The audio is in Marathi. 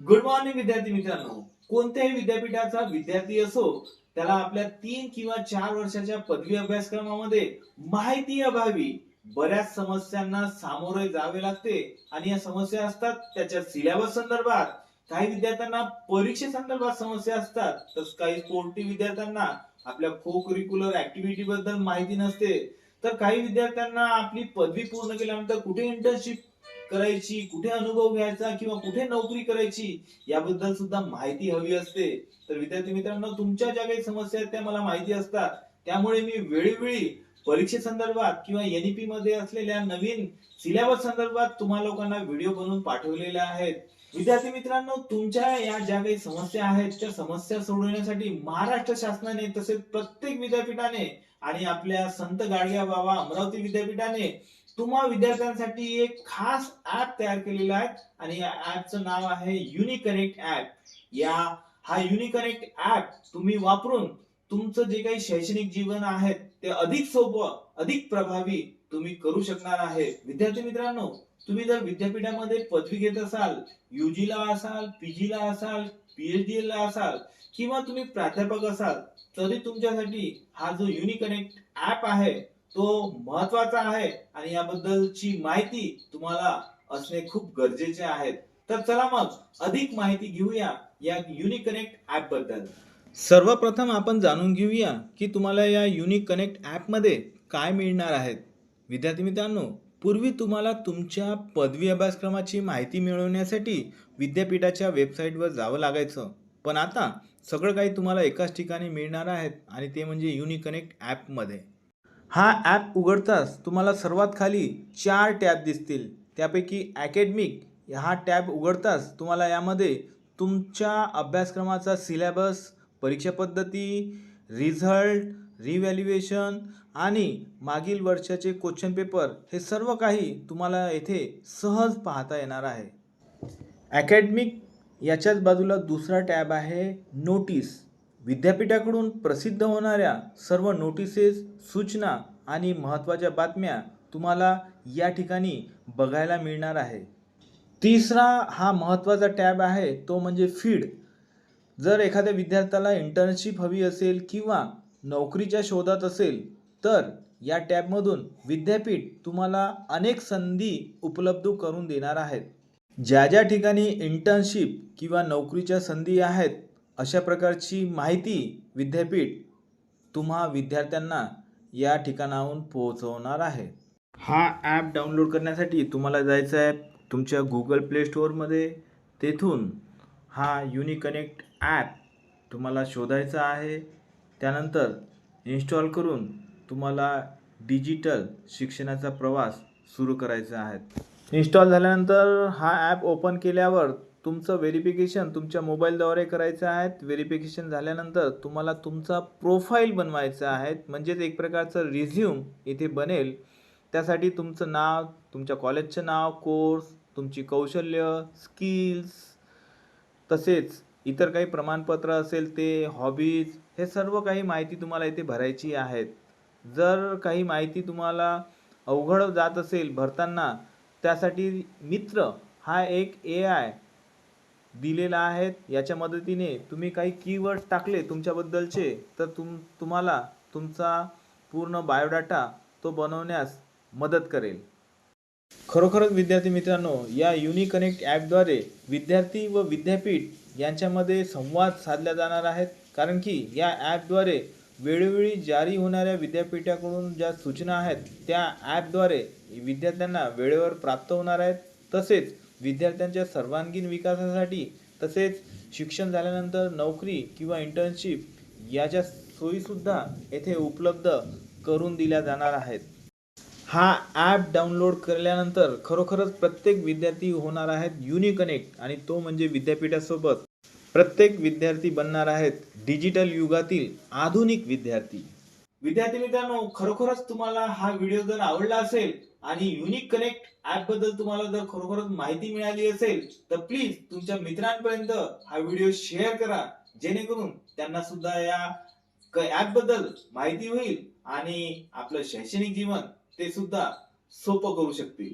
गुड मॉर्निंग विद्यार्थी मित्रांनो. कोणत्याही विद्यापीठाचा विद्यार्थी असो त्याला आपल्या तीन किंवा चार वर्षाच्या पदवी अभ्यासक्रमामध्ये माहिती अभावी. बऱ्याच समस्यांना सामोरे जावे लागते आणि या समस्या असतात त्याच्या सिलेबस संदर्भात. काही विद्यार्थ्यांना परीक्षे संदर्भात समस्या असतात तर काही स्पोर्टी विद्यार्थ्यांना आपल्या को करिक्युलर ऍक्टिव्हिटी बद्दल माहिती नसते. तर काही विद्यार्थ्यांना आपली पदवी पूर्ण केल्यानंतर कुठे इंटर्नशिप करायची कुठे अनुभव घ्यायचा किंवा कुठे नोकरी करायची याबद्दल सुद्धा माहिती हवी असते. तर विद्यार्थी मित्रांनो तुमच्या ज्या काही समस्या आहेत त्या मला माहिती असतात. त्यामुळे मी वेळोवेळी परीक्षेसंदर्भात किंवा एनईपी मध्ये असलेल्या नवीन सिलेबस संदर्भात तुम्हा लोकांना व्हिडिओ बनवून पाठवलेल्या आहेत. विद्यार्थी मित्रांनो तुमच्या या ज्या काही समस्या आहेत त्या समस्या सोडवण्यासाठी महाराष्ट्र शासनाने तसेच प्रत्येक विद्यापीठाने आणि आपल्या संत गाडग्या बाबा अमरावती विद्यापीठाने तुम्हा विद्यार्थ्यांसाठी एक खास ऍप तयार केलेला आहे आणि या ऍपचं नाव आहे युनिकनेक्ट ऍप या हा युनिकनेक्ट ऍप तुम्ही वापरून तुमचं जे काही शैक्षणिक जीवन आहे ते अधिक सोपं अधिक प्रभावी तुम्ही करू शकणार आहे. विद्यार्थी मित्रांनो तुम्ही जर विद्यापीठामध्ये पदवी घेत असाल UG ला असाल पीजी ला असाल पीएचडी ला असाल किंवा तुम्ही प्राध्यापक असाल तरी तुमच्यासाठी हा जो युनिकनेक्ट ऍप आहे तो महत्त्वाचा आहे आणि याबद्दलची माहिती तुम्हाला असणे खूप गरजेचे आहे. तर चला मग अधिक माहिती घेऊया या युनिक कनेक्ट ऍपबद्दल. सर्वप्रथम आपण जाणून घेऊया की तुम्हाला या युनिक कनेक्ट ॲपमध्ये काय मिळणार आहेत विद्यार्थी मित्रांनो पूर्वी तुम्हाला तुमच्या पदवी अभ्यासक्रमाची माहिती मिळवण्यासाठी विद्यापीठाच्या वेबसाईटवर जावं लागायचं. पण आता सगळं काही तुम्हाला एकाच ठिकाणी मिळणार आहेत आणि ते म्हणजे युनिक कनेक्ट ॲपमध्ये हा ॲप उघडताच तुम्हाला सर्वात खाली चार टॅब दिसतील. त्यापैकी ॲकॅडमिक हा टॅब उघडताच तुम्हाला यामध्ये तुमच्या अभ्यासक्रमाचा सिलॅबस परीक्षा पद्धती रिझल्ट रिव्हॅल्युएशन आणि मागील वर्षाचे क्वेश्चन पेपर हे सर्व काही तुम्हाला येथे सहज पाहता येणार आहे. ॲकॅडमिक याच्याच बाजूला दुसरा टॅब आहे नोटीस विद्यापीठाकडून प्रसिद्ध होणाऱ्या सर्व नोटिसेस सूचना आणि महत्त्वाच्या बातम्या तुम्हाला या ठिकाणी बघायला मिळणार आहे. तिसरा हा महत्त्वाचा टॅब आहे तो म्हणजे फीड. जर एखाद्या विद्यार्थ्याला इंटर्नशिप हवी असेल किंवा नोकरीच्या शोधात असेल तर या टॅबमधून विद्यापीठ तुम्हाला अनेक संधी उपलब्ध करून देणार आहेत. ज्या ज्या ठिकाणी इंटर्नशिप किंवा नोकरीच्या संधी आहेत अशा प्रकारची माहिती विद्यापीठ तुम्हा विद्यार्थ्यांना या ठिकाणाहून पोहोचवणार आहे. हा ॲप डाउनलोड करण्यासाठी तुम्हाला जायचं आहे तुमच्या गुगल प्ले स्टोअरमध्ये तेथून हा युनिकनेक्ट ॲप तुम्हाला शोधायचा आहे. त्यानंतर इन्स्टॉल करून तुम्हाला डिजिटल शिक्षणाचा प्रवास सुरू करायचा आहे. इन्स्टॉल झाल्यानंतर हा ॲप ओपन केल्यावर तुमचं व्हेरिफिकेशन तुमच्या मोबाईलद्वारे करायचं आहे व्हेरिफिकेशन झाल्यानंतर तुम्हाला तुमचा प्रोफाईल बनवायचा आहे. म्हणजेच एक प्रकारचं रिझ्यूम इथे बनेल. त्यासाठी तुमचं नाव तुमच्या कॉलेजचं नाव कोर्स तुमची कौशल्य स्किल्स तसेच इतर काही प्रमाणपत्र असेल ते हॉबीज हे सर्व काही माहिती तुम्हाला इथे भरायची आहेत. जर काही माहिती तुम्हाला अवघड जात असेल भरताना त्यासाठी मित्र हा एक ए आय दिलेला आहेत. याच्या मदतीने तुम्ही काही कीवर्ड टाकले तुमच्याबद्दलचे तर तुम तुम्हाला तुमचा पूर्ण बायोडाटा तो बनवण्यास मदत करेल. खरोखरच विद्यार्थी मित्रांनो या युनिकनेक्ट ॲपद्वारे विद्यार्थी व विद्यापीठ यांच्यामध्ये संवाद साधल्या जाणार आहेत कारण की या ॲपद्वारे वेळोवेळी जारी होणाऱ्या विद्यापीठाकडून ज्या सूचना आहेत त्या ॲपद्वारे विद्यार्थ्यांना वेळेवर प्राप्त होणार आहेत. तसेच विद्यार्थ्यांच्या सर्वांगीण विकासासाठी तसेच शिक्षण झाल्यानंतर नोकरी किंवा इंटर्नशिप याच्या सोयीसुद्धा येथे उपलब्ध करून दिल्या जाणार आहेत. हा ॲप डाउनलोड केल्यानंतर खरोखरच प्रत्येक विद्यार्थी होणार आहेत युनिकनेक्ट आणि तो म्हणजे विद्यापीठासोबत. प्रत्येक विद्यार्थी बनणार आहेत डिजिटल युगातील आधुनिक विद्यार्थी. विद्यार्थी मित्रांनो खरोखरच तुम्हाला हा व्हिडिओ जर आवडला असेल आणि युनिक कनेक्ट ऍपबद्दल तुम्हाला जर खरोखरच माहिती मिळाली असेल तर प्लीज तुमच्या मित्रांपर्यंत हा व्हिडिओ शेअर करा. जेणेकरून त्यांना सुद्धा या ऍपबद्दल माहिती होईल आणि आपलं शैक्षणिक जीवन ते सुद्धा सोपं करू शकतील.